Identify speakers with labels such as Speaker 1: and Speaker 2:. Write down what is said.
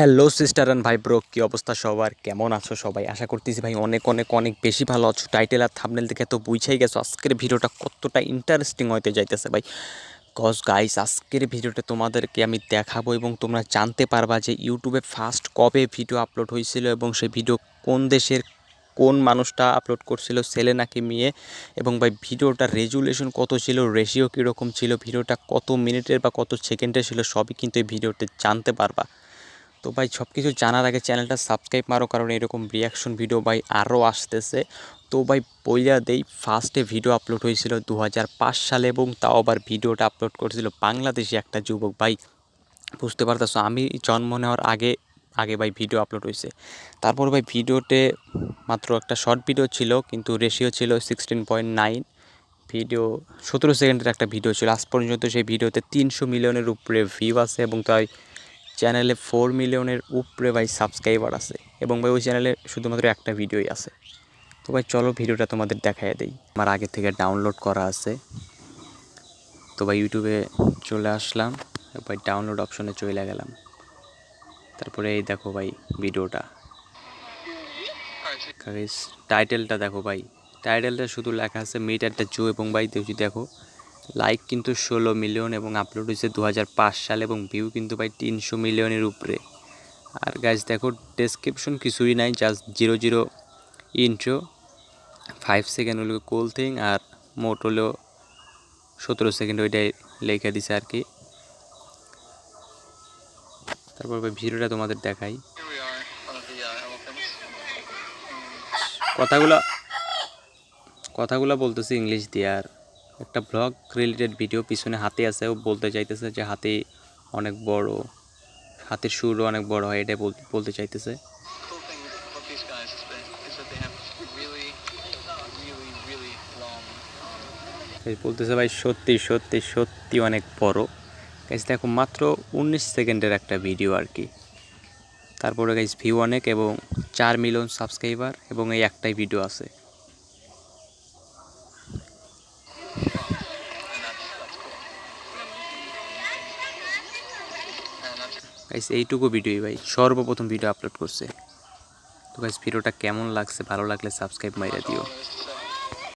Speaker 1: Hello, sister and ভাই bro, কী অবস্থা সবার? কেমন আছো সবাই? আশা করতেছি ভাই অনেক অনেক অনেক বেশি ভালো আছো। টাইটেল আর থামনেল দেখে তো বুঝাই গেছো, আজকের ভিডিওটা কতটা ইন্টারেস্টিং হইতে যাইতেছে ভাই। কজ গাইস আজকের ভিডিওটা তোমাদেরকে আমি দেখাবো এবং তোমরা জানতে পারবা যে ইউটিউবে ফার্স্ট কবে ভিডিও আপলোড হয়েছিল এবং সেই ভিডিও কোন দেশের কোন মানুষটা আপলোড করছিল, ছেলে নাকি মেয়ে? এবং ভাই ভিডিওটার রেজুলেশন কত ছিল রেশিও কীরকম ছিল ভিডিওটা কত মিনিটের বা কত সেকেন্ডের ছিল, সবই কিন্তু এই ভিডিওতে জানতে পারবা। তো ভাই সব কিছু জানার আগে চ্যানেলটা সাবস্ক্রাইব মারো, কারণ এরকম রিয়াকশন ভিডিও ভাই আরও আসতেছে। তো ভাই বইয়া দেই ফার্স্টে ভিডিও আপলোড হয়েছিল দু হাজার পাঁচ সালে এবং তাও আবার ভিডিওটা আপলোড করেছিল বাংলাদেশি একটা যুবক ভাই। বুঝতে পারতেছো, আমি জন্ম নেওয়ার আগে আগে ভাই ভিডিও আপলোড হয়েছে। তারপর ভাই ভিডিওতে মাত্র একটা শর্ট ভিডিও ছিল, কিন্তু রেশিও ছিল সিক্সটিন পয়েন্ট নাইন ভিডিও সতেরো সেকেন্ডের একটা ভিডিও ছিল, আজ পর্যন্ত সেই ভিডিওতে তিনশো মিলিয়নের উপরে ভিউ আছে এবং তাই চ্যানেলে ফোর মিলিয়নের উপরে ভাই সাবস্ক্রাইবার আছে। এবং ভাই ওই চ্যানেলে শুধুমাত্র একটা ভিডিওই আছে। তো ভাই চলো ভিডিওটা তোমাদের দেখাই দেই। আমার আগে থেকে ডাউনলোড করা আছে। তো ভাই ইউটিউবে চলে আসলাম। ভাই ডাউনলোড অপশনে চলে গেলাম। তারপরে এই দেখো ভাই ভিডিওটা টাইটেলটা দেখো ভাই। টাইটেলটা শুধু লেখা আছে মিট অ্যাট দ্য জু এবং ভাই দেখো লাইক কিন্তু ষোলো মিলিয়ন এবং আপলোড হয়েছে দু হাজার পাঁচ সালে এবং ভিউ কিন্তু ভাই তিনশো মিলিয়নের উপরে। আর গাইজ দেখো ডেসক্রিপশন কিছুই নাই just zero zero intro five second হলো কোল থিং আর মোট হলো সতেরো সেকেন্ড ওইটাই লেখা দিছে আর কি। তারপর ভিডিওটা তোমাদের দেখাই. কথাগুলো কথাগুলো বলতেছি ইংলিশ দিয়ে আর। একটা ব্লগ রিলেটেড ভিডিও পিছনে হাতে আছে, ও বলতে চাইতেছে যে হাতি অনেক বড়, হাতের সুরও অনেক বড় হয় বল- বলতে চাইতেছে। বলতেছে, ভাই, সত্যি সত্যি সত্যি অনেক বড়। গাইজ দেখো, মাত্র উনিশ সেকেন্ডের একটা ভিডিও আর কি। তারপরে গাইজ ভিউ অনেক এবং চার মিলিয়ন সাবস্ক্রাইবার এবং এই একটাই ভিডিও আছে। গাইজ এইটুকু ভিডিওই ভাই, সর্বপ্রথম ভিডিও আপলোড করছে। তো গাইস ভিডিওটা কেমন লাগছে, ভালো লাগলে সাবস্ক্রাইব মাইরা দিও।